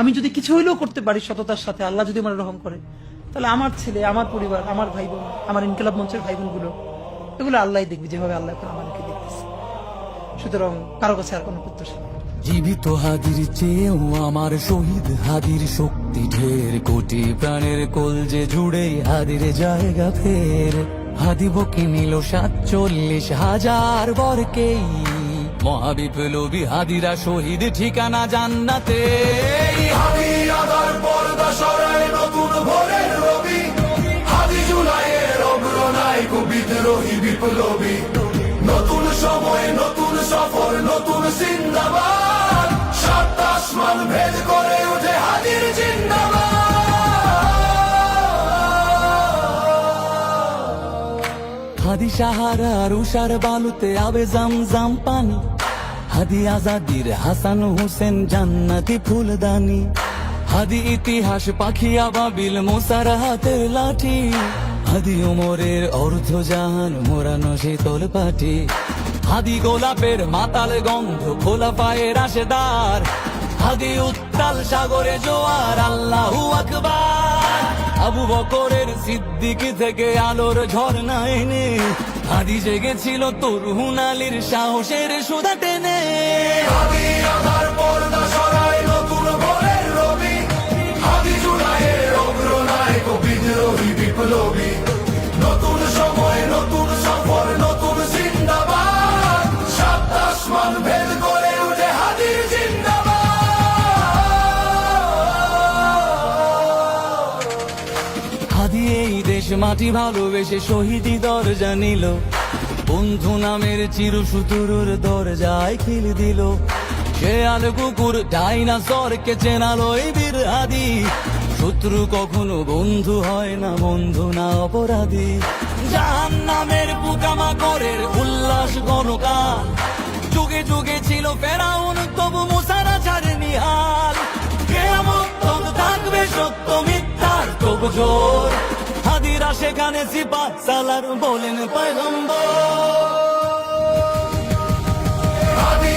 আমি যদি কিছু হইলেও করতে পারি সততার সাথে, আল্লাহ যদি আমার রহম করে, তাহলে আমার ছেলে, আমার পরিবার, আমার ভাই বোন আমার ইনকিলাব মঞ্চের ভাই বোনগুলো এগুলো আল্লাহ দেখবে, যেভাবে আল্লাহ আমাদেরকে দেখতেছে। সুতরাং কারও কাছে আর কোনো প্রত্যাশা জীবিত হাদির চেয়েও আমার শহীদ হাদির শক্তি ঢের, কোটি প্রাণের কোল যে জুড়ে হাদির জায়গা ফের। হাদি বকে নিল সাতচল্লিশ হাজার বরকেই মহাবিপ্লবী হাদিরা শহীদ ঠিকানা জান্নাতে। হাদি পর্দা সরায় নতুন ভোরের রবি। হাদি জুলাইয়ের অগ্রনায়ক বিদ্রোহী বিপ্লবী। নতুন সময় নতুন সফর, নতুন সিন্দাবাদ সাত আসমান ভেদ করে হাদি সাহারার উষার বালুতে আবে জাম জাম পানি। হাদি আজাদির হাসান হোসেন জান্নাতি ফুলদানি। হাদি ইতিহাস পাখি আবাবিল মোসার হাতের লাঠি। হাদি ওমরের অর্ধ জাহান মোরানো শীতল পাটি হাদি গোলাপের মাতাল গন্ধ খোলা পায়ের আশেদার হাদি উত্তাল সাগরে জোয়ার, আল্লাহু আকবার। আবু বকরের সিদ্দিক থেকে আলোর ঝর্ণা এনে হাদি জেগেছিল তরুণ আলীর সাহসের সুদা টেনে। হাদি এই দেশ মাটি ভালোবেসে শহীদি দরজা নিল। বন্ধু নামের দরজায় খিল দিল। আল কুকুর বীর আদি। শত্রু কখনো বন্ধু হয় না, বন্ধু না অপরাধী। জাহান নামের পোকামাকড়ের উল্লাস গণকাল। যুগে যুগে ছিল ফেরাউন, তবু মুসারা ছাড়েনি হাল। তবু থাকবে সত্য মিথ্যার তবু জোর। সেখানে সিপা সালার বলেন পয়গম্বর। হাদি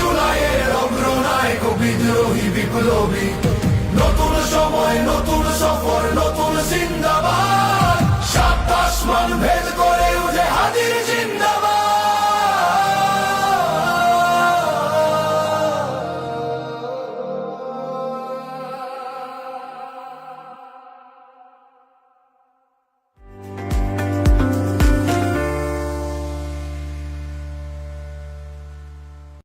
জুলাইয়ের অগ্রনায়ক বিদ্রোহী বিপ্লবী নতুন সময় নতুন সফর নতুন জিন্দাবাদ সাত আসমান ভেদ করে